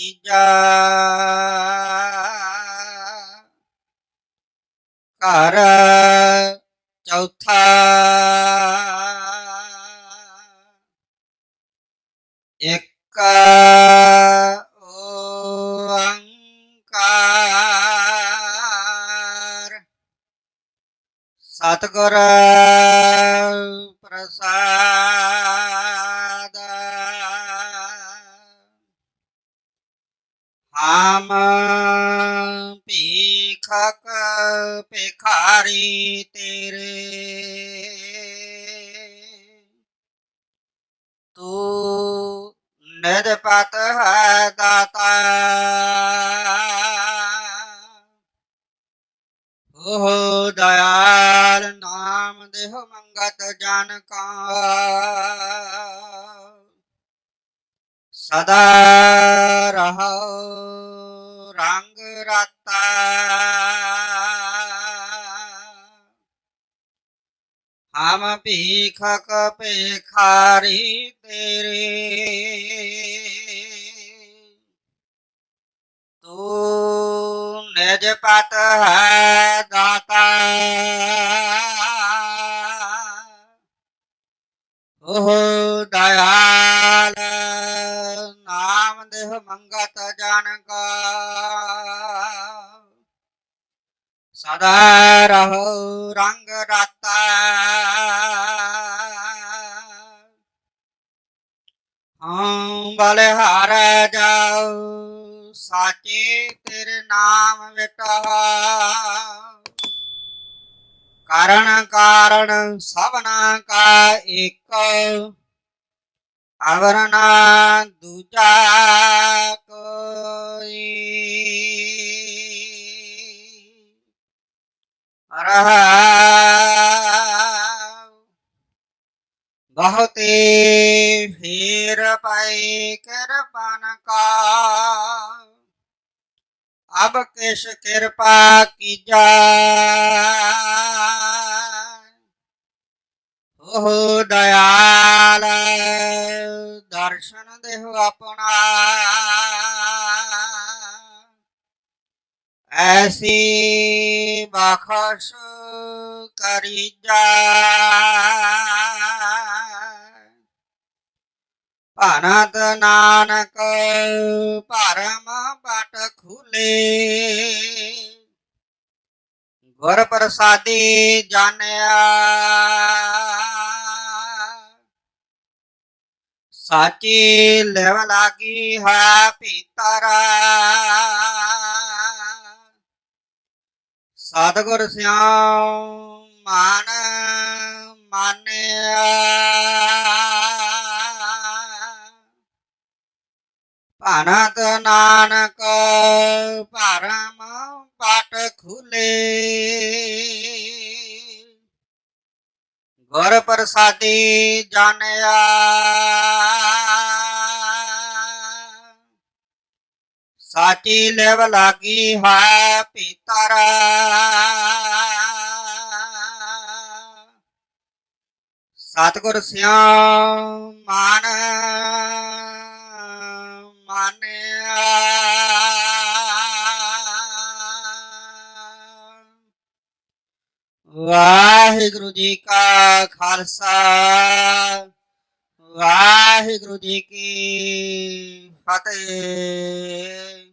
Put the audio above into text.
ਤੀਜਾ ਘਰ ਚੌਥਾ। ਇੱਕ ਓੰਕਾਰ। ਸਤਿਗੁਰ ਪ੍ਰਸਾਦ। ਹਮ ਭੀਖਕ ਭਿਖਾਰੀ ਤੇਰੇ। ਤੂੰ ਨਿਰਪਤ ਹੈ ਦਾਤਾ। ਓਹ ਦਇਆਲ ਨਾਮ ਦੇਹ ਮੰਗਤ ਜਨ ਕਾ ਸਦਾ ਰਹੋ ਹਮ ਭੀਖਕ ਭਿਖਾਰੀ ਤੇਰੇ। ਤੂੰ ਨਿਜ ਪਤ ਹੈ ਦਾਤਾ। ਓਹ ਦਇਆਲ ਨਾਮ ਦੇਹ ਮੰਗਤ ਜਨ ਕਾ ਸਦਾ ਰਹੋ ਰੰਗ ਰਾਤਾ। ਬਲਿਹਾਰ ਜਾਉ, ਸਾਚੇ ਤੇਰੇ ਨਾਮ ਵਿਟਾ ਕਾਰਣ ਕਾਰਣ ਸਭਨਾ ਕਾ ਇੱਕ ਅਵਰਨਾ ਦੂਜਾ ਕੋਈ। ਰਹਾ भीर पाई कृपन का अब किस कृपा की जाय हो दयाल दर्शन देहु अपना ऐसी बखश करी जा ਭਾਨਤ ਨਾਨਕ ਭਰਮ ਪਟ ਖੁਲੇ। ਗੁਰ ਪ੍ਰਸਾਦੀ ਜਾਣਿਆ। ਸਾਚੀ ਲੈਵ ਲਾਗੀ ਹੈ ਭੀਤਰ। ਸਤਿਗੁਰ ਸਿਆਉ ਮਾਨ ਮਾਨਿਆ। ਭਾਨਤ ਨਾਨਕ ਪਰਮ ਪਟ ਖੁਲੇ। ਗੁਰ ਪ੍ਰਸਾਦੀ ਜਾਣਿਆ ਸਾਚੀ ਲੈਵ ਲਾਗੀ ਹੈ ਭੀਤਰ। ਸਤਿਗੁਰ ਸਿਆਉ ਮਾਨ ਮਾਨਿਆ। ਵਾਹਿਗੁਰੂ ਜੀ ਕਾ ਖਾਲਸਾ। ਵਾਹਿਗੁਰੂ ਜੀ ਕੀ ਫਤਿਹ।